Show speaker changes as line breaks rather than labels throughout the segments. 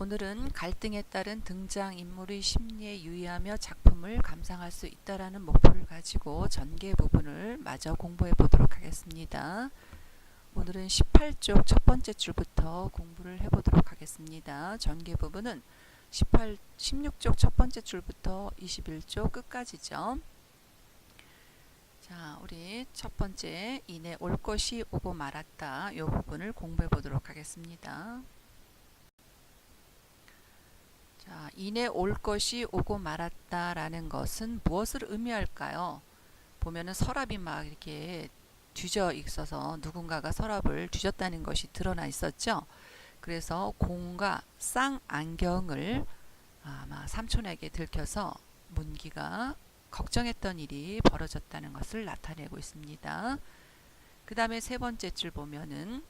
오늘은 갈등에 따른 등장인물의 심리에 유의하며 작품을 감상할 수 있다라는 목표를 가지고 전개 부분을 마저 공부해 보도록 하겠습니다. 오늘은 18쪽 첫 번째 줄부터 공부를 해 보도록 하겠습니다. 전개 부분은 18, 16쪽 첫 번째 줄부터 21쪽 끝까지죠. 자, 우리 첫 번째 이내 올 것이 오고 말았다. 이 부분을 공부해 보도록 하겠습니다. 자, 이내 올 것이 오고 말았다라는 것은 무엇을 의미할까요? 보면은 서랍이 막 이렇게 뒤져 있어서 누군가가 서랍을 뒤졌다는 것이 드러나 있었죠. 그래서 공과 쌍 안경을 아마 삼촌에게 들켜서 문기가 걱정했던 일이 벌어졌다는 것을 나타내고 있습니다. 그 다음에 세 번째 줄 보면은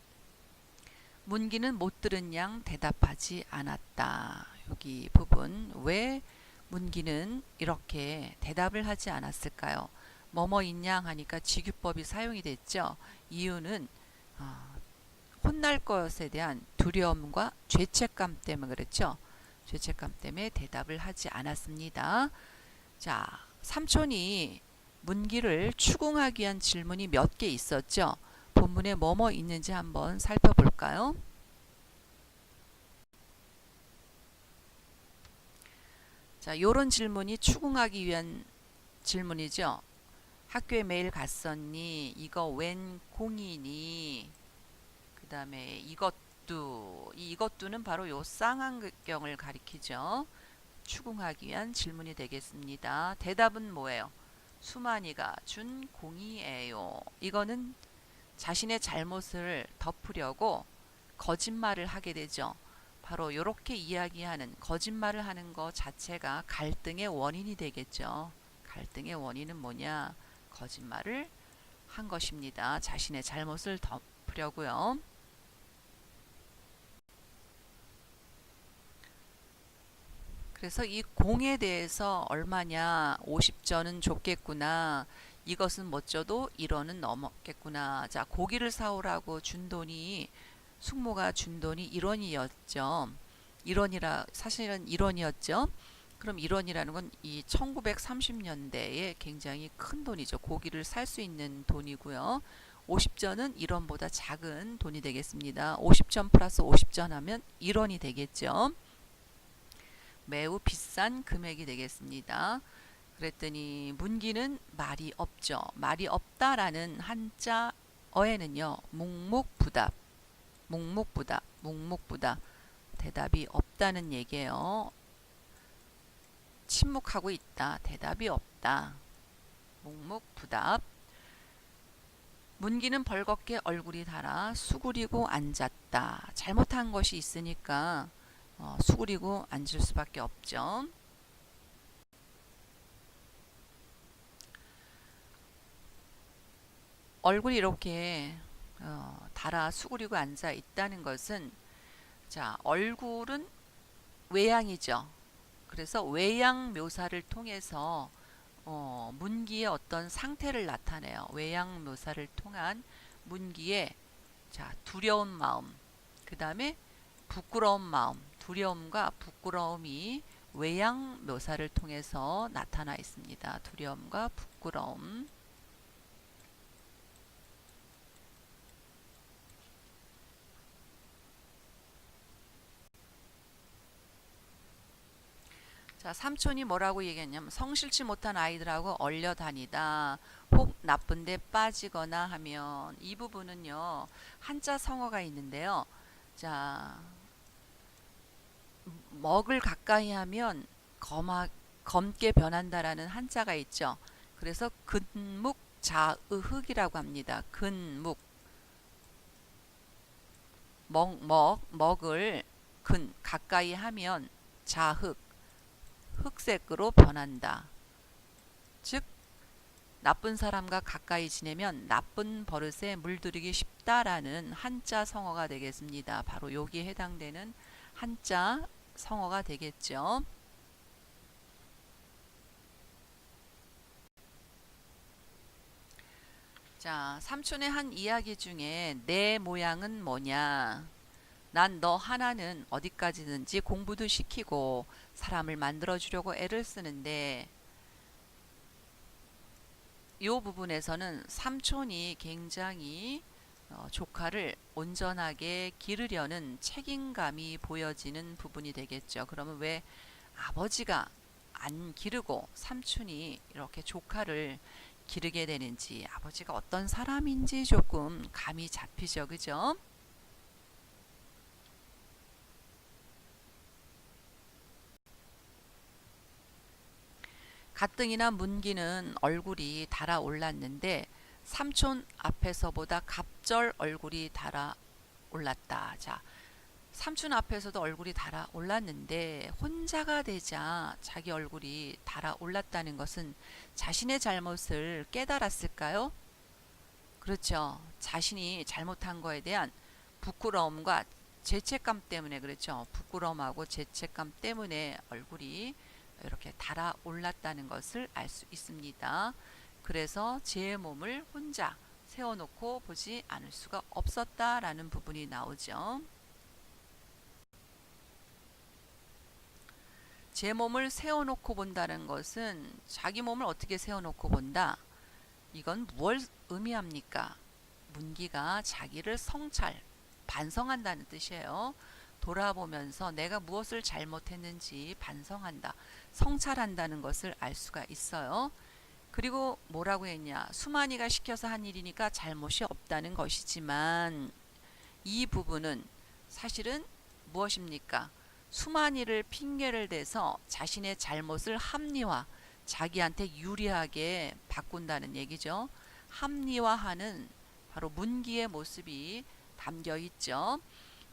문기는 못 들은 양 대답하지 않았다. 여기 부분 왜 문기는 이렇게 대답을 하지 않았을까요? 뭐뭐 있냐 하니까 직유법이 사용이 됐죠. 이유는 어, 혼날 것에 대한 두려움과 죄책감 때문에 그랬죠. 죄책감 때문에 대답을 하지 않았습니다. 자, 삼촌이 문기를 추궁하기 위한 질문이 몇 개 있었죠. 본문에 뭐뭐 있는지 한번 살펴볼까요? 자, 요런 질문이 추궁하기 위한 질문이죠. 학교에 매일 갔었니? 이거 웬 공이니? 그 다음에 이것도, 이 이것도는 바로 요 쌍안경을 가리키죠. 추궁하기 위한 질문이 되겠습니다. 대답은 뭐예요? 수만이가 준 공이에요. 이거는 자신의 잘못을 덮으려고 거짓말을 하게 되죠. 바로 이렇게 이야기하는 거짓말을 하는 것 자체가 갈등의 원인이 되겠죠. 갈등의 원인은 뭐냐? 거짓말을 한 것입니다. 자신의 잘못을 덮으려고요. 그래서 이 공에 대해서 얼마냐 50전은 줬겠구나 이것은 못 줘도 1원은 넘었겠구나 자 고기를 사오라고 준 돈이 숙모가 준 돈이 1원이었죠 1원이라 사실은 1원이었죠 그럼 1원이라는 건 이 1930년대에 굉장히 큰 돈이죠 고기를 살 수 있는 돈이고요 50전은 1원보다 작은 돈이 되겠습니다 50전 플러스 50전 하면 1원이 되겠죠 매우 비싼 금액이 되겠습니다. 그랬더니 문기는 말이 없죠. 말이 없다라는 한자어에는요. 묵묵부답, 묵묵부답, 묵묵부답 대답이 없다는 얘기예요. 침묵하고 있다. 대답이 없다. 묵묵부답 문기는 벌겋게 얼굴이 달아 수그리고 앉았다. 잘못한 것이 있으니까 어, 수그리고 앉을 수밖에 없죠. 얼굴이 이렇게 어, 달아 수그리고 앉아 있다는 것은 자 얼굴은 외양이죠. 그래서 외양 묘사를 통해서 어, 문기의 어떤 상태를 나타내요. 외양 묘사를 통한 문기의 자 두려운 마음, 그 다음에 부끄러운 마음, 두려움과 부끄러움이 외양 묘사를 통해서 나타나 있습니다. 두려움과 부끄러움. 자, 삼촌이 뭐라고 얘기했냐면 성실치 못한 아이들하고 얼려 다니다. 혹 나쁜 데 빠지거나 하면 이 부분은요. 한자 성어가 있는데요. 자, 먹을 가까이 하면 검하, 검게 변한다라는 한자가 있죠. 그래서 근묵 자의흑이라고 합니다. 근묵 먹, 먹 먹을 근 가까이 하면 자흑 흑색으로 변한다. 즉 나쁜 사람과 가까이 지내면 나쁜 버릇에 물들이기 쉽다라는 한자 성어가 되겠습니다. 바로 여기에 해당되는 한자 성어가 되겠죠. 자, 삼촌의 한 이야기 중에 내 모양은 뭐냐? 난 너 하나는 어디까지든지 공부도 시키고 사람을 만들어 주려고 애를 쓰는데 이 부분에서는 삼촌이 굉장히 어, 조카를 온전하게 기르려는 책임감이 보여지는 부분이 되겠죠. 그러면 왜 아버지가 안 기르고 삼촌이 이렇게 조카를 기르게 되는지 아버지가 어떤 사람인지 조금 감이 잡히죠. 그죠? 가뜩이나 문기는 얼굴이 달아올랐는데 삼촌 앞에서보다 갑절 얼굴이 달아올랐다. 자, 삼촌 앞에서도 얼굴이 달아올랐는데 혼자가 되자 자기 얼굴이 달아올랐다는 것은 자신의 잘못을 깨달았을까요? 그렇죠. 자신이 잘못한 거에 대한 부끄러움과 죄책감 때문에 그렇죠. 부끄러움하고 죄책감 때문에 얼굴이 이렇게 달아올랐다는 것을 알 수 있습니다. 그래서 제 몸을 혼자 세워놓고 보지 않을 수가 없었다라는 부분이 나오죠. 제 몸을 세워놓고 본다는 것은 자기 몸을 어떻게 세워놓고 본다? 이건 무엇 의미합니까? 문기가 자기를 성찰, 반성한다는 뜻이에요. 돌아보면서 내가 무엇을 잘못했는지 반성한다, 성찰한다는 것을 알 수가 있어요. 그리고 뭐라고 했냐? 수만이가 시켜서 한 일이니까 잘못이 없다는 것이지만 이 부분은 사실은 무엇입니까? 수만이를 핑계를 대서 자신의 잘못을 합리화, 자기한테 유리하게 바꾼다는 얘기죠. 합리화하는 바로 문기의 모습이 담겨 있죠.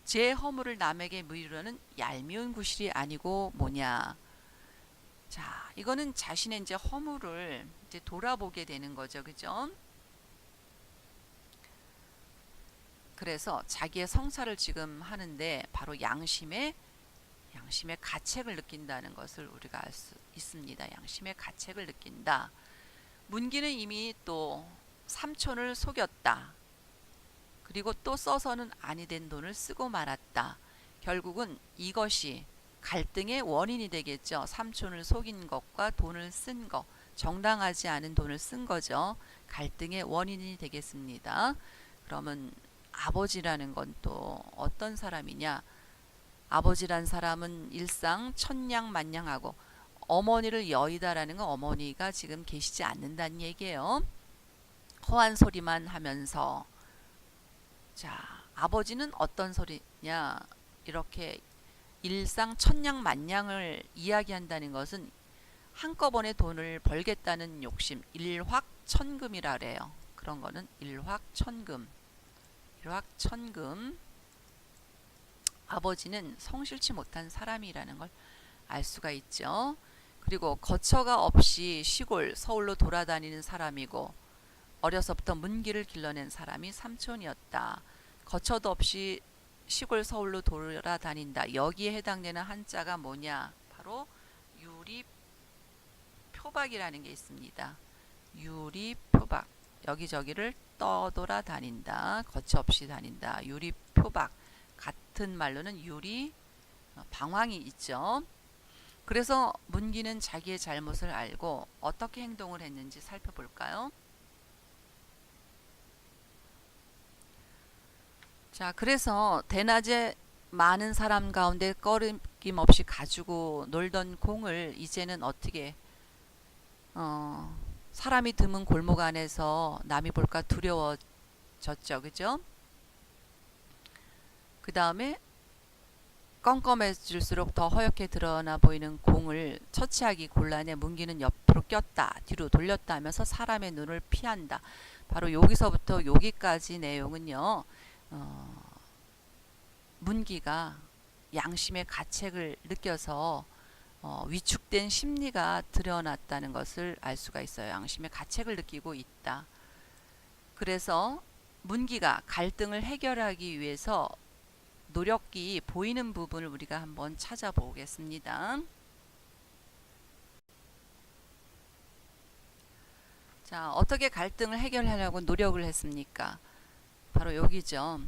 제 허물을 남에게 물으려는 얄미운 구실이 아니고 뭐냐. 자, 이거는 자신의 이제 허물을 이제 돌아보게 되는 거죠. 그죠? 그래서 자기의 성찰을 지금 하는데 바로 양심의 양심의 가책을 느낀다는 것을 우리가 알 수 있습니다. 양심의 가책을 느낀다. 문기는 이미 또 삼촌을 속였다. 그리고 또 써서는 아니 된 돈을 쓰고 말았다. 결국은 이것이 갈등의 원인이 되겠죠. 삼촌을 속인 것과 돈을 쓴 것, 정당하지 않은 돈을 쓴 거죠. 갈등의 원인이 되겠습니다. 그러면 아버지라는 건 또 어떤 사람이냐? 아버지란 사람은 일상 천냥만냥하고 어머니를 여의다라는 건 어머니가 지금 계시지 않는다는 얘기예요. 허한 소리만 하면서 자 아버지는 어떤 소리냐 이렇게 일상 천냥 만냥을 이야기한다는 것은 한꺼번에 돈을 벌겠다는 욕심 일확천금이라 그래요. 그런 거는 일확천금 일확천금 아버지는 성실치 못한 사람이라는 걸 알 수가 있죠. 그리고 거처가 없이 시골 서울로 돌아다니는 사람이고 어려서부터 문기를 길러낸 사람이 삼촌이었다. 거처도 없이 시골 서울로 돌아다닌다. 여기에 해당되는 한자가 뭐냐? 바로 유리 표박이라는 게 있습니다. 유리 표박. 여기저기를 떠돌아 다닌다. 거처 없이 다닌다. 유리 표박. 같은 말로는 유리 어, 방황이 있죠. 그래서 문기는 자기의 잘못을 알고 어떻게 행동을 했는지 살펴볼까요? 자, 그래서 대낮에 많은 사람 가운데 꺼림 없이 가지고 놀던 공을 이제는 어떻게 어, 사람이 드문 골목 안에서 남이 볼까 두려워졌죠. 그죠? 그 다음에 껌껌해질수록 더 허옇게 드러나 보이는 공을 처치하기 곤란해 문기는 옆으로 꼈다 뒤로 돌렸다 하면서 사람의 눈을 피한다 바로 여기서부터 여기까지 내용은요 어, 문기가 양심의 가책을 느껴서 어, 위축된 심리가 드러났다는 것을 알 수가 있어요 양심의 가책을 느끼고 있다 그래서 문기가 갈등을 해결하기 위해서 노력이 보이는 부분을 우리가 한번 찾아보겠습니다. 자, 어떻게 갈등을 해결하려고 노력을 했습니까? 바로 여기죠.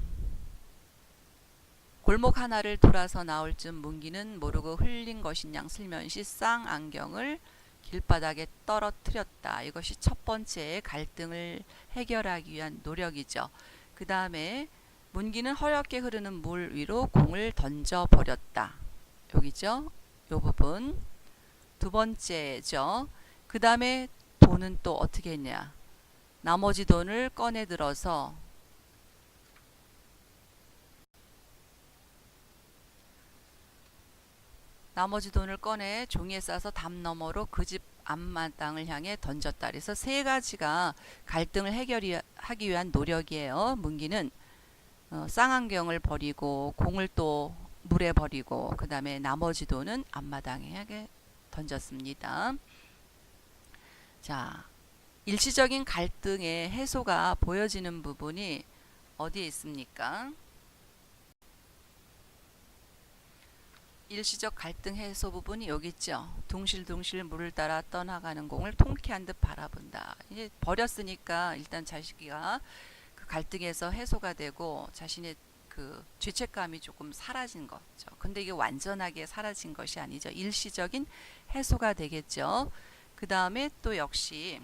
골목 하나를 돌아서 나올 쯤 문기는 모르고 흘린 것인양 슬면시 쌍 안경을 길바닥에 떨어뜨렸다. 이것이 첫 번째 갈등을 해결하기 위한 노력이죠. 그 다음에 문기는 허옇게 흐르는 물 위로 공을 던져 버렸다. 여기죠. 요 부분. 두 번째죠. 그 다음에 돈은 또 어떻게 했냐. 나머지 돈을 꺼내 들어서 나머지 돈을 꺼내 종이에 싸서 담 너머로 그 집 앞마당을 향해 던졌다. 그래서 세 가지가 갈등을 해결하기 위한 노력이에요. 문기는 어, 쌍안경을 버리고 공을 또 물에 버리고 그 다음에 나머지 돈은 앞마당에 던졌습니다. 자, 일시적인 갈등의 해소가 보여지는 부분이 어디에 있습니까? 일시적 갈등 해소 부분이 여기 있죠. 둥실둥실 물을 따라 떠나가는 공을 통쾌한 듯 바라본다. 이제 버렸으니까 일단 자식이가 그 갈등에서 해소가 되고 자신의 그 죄책감이 조금 사라진 거죠. 근데 이게 완전하게 사라진 것이 아니죠. 일시적인 해소가 되겠죠. 그 다음에 또 역시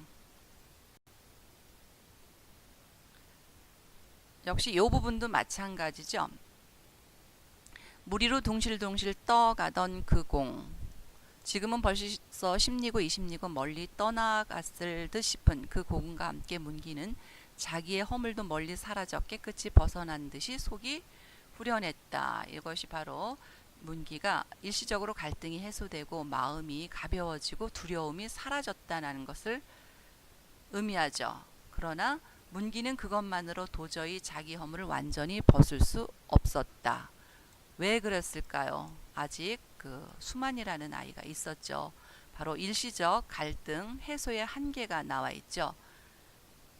역시 이 부분도 마찬가지죠. 물 위로 둥실둥실 떠가던 그 공. 지금은 벌써 10리고 20리고 멀리 떠나갔을 듯 싶은 그 공과 함께 문기는 자기의 허물도 멀리 사라져 깨끗이 벗어난 듯이 속이 후련했다. 이것이 바로 문기가 일시적으로 갈등이 해소되고 마음이 가벼워지고 두려움이 사라졌다는 것을 의미하죠. 그러나 문기는 그것만으로 도저히 자기 허물을 완전히 벗을 수 없었다. 왜 그랬을까요? 아직 그 수만이라는 아이가 있었죠. 바로 일시적 갈등 해소의 한계가 나와 있죠.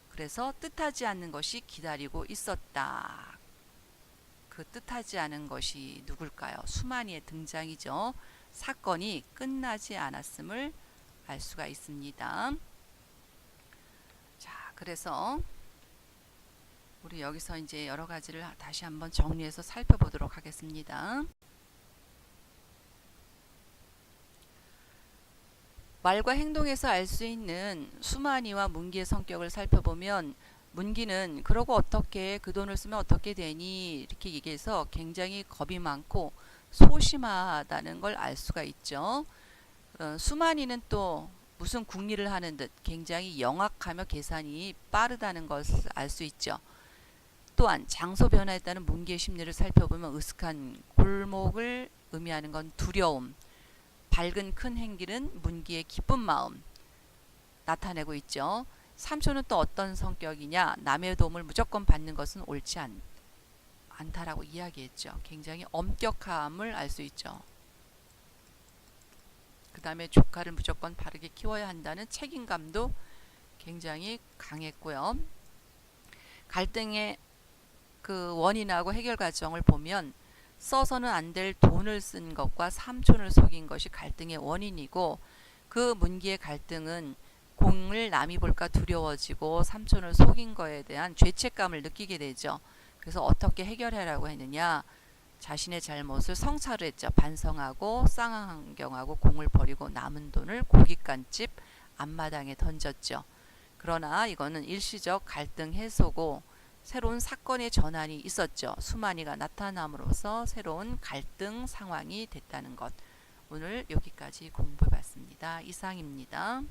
그래서 뜻하지 않는 것이 기다리고 있었다. 그 뜻하지 않은 것이 누굴까요? 수만이의 등장이죠. 사건이 끝나지 않았음을 알 수가 있습니다. 자, 그래서 우리 여기서 이제 여러 가지를 다시 한번 정리해서 살펴보도록 하겠습니다. 말과 행동에서 알 수 있는 수만이와 문기의 성격을 살펴보면 문기는 그러고 어떻게 그 돈을 쓰면 어떻게 되니 이렇게 얘기해서 굉장히 겁이 많고 소심하다는 걸 알 수가 있죠. 어, 수만이는 또 무슨 궁리를 하는 듯 굉장히 영악하며 계산이 빠르다는 것을 알 수 있죠. 또한 장소 변화에 따른 문기의 심리를 살펴보면 으슥한 골목을 의미하는 건 두려움, 밝은 큰 행길은 문기의 기쁜 마음 나타내고 있죠. 삼촌은 또 어떤 성격이냐? 남의 도움을 무조건 받는 것은 옳지 않, 않다라고 이야기했죠. 굉장히 엄격함을 알 수 있죠. 그 다음에 조카를 무조건 바르게 키워야 한다는 책임감도 굉장히 강했고요. 갈등의 그 원인하고 해결 과정을 보면 써서는 안 될 돈을 쓴 것과 삼촌을 속인 것이 갈등의 원인이고 그 문기의 갈등은 공을 남이 볼까 두려워지고 삼촌을 속인 거에 대한 죄책감을 느끼게 되죠. 그래서 어떻게 해결하라고 했느냐? 자신의 잘못을 성찰을 했죠. 반성하고 쌍안경하고 공을 버리고 남은 돈을 고깃간집 앞마당에 던졌죠. 그러나 이거는 일시적 갈등 해소고 새로운 사건의 전환이 있었죠. 수만이가 나타남으로써 새로운 갈등 상황이 됐다는 것. 오늘 여기까지 공부해 봤습니다. 이상입니다.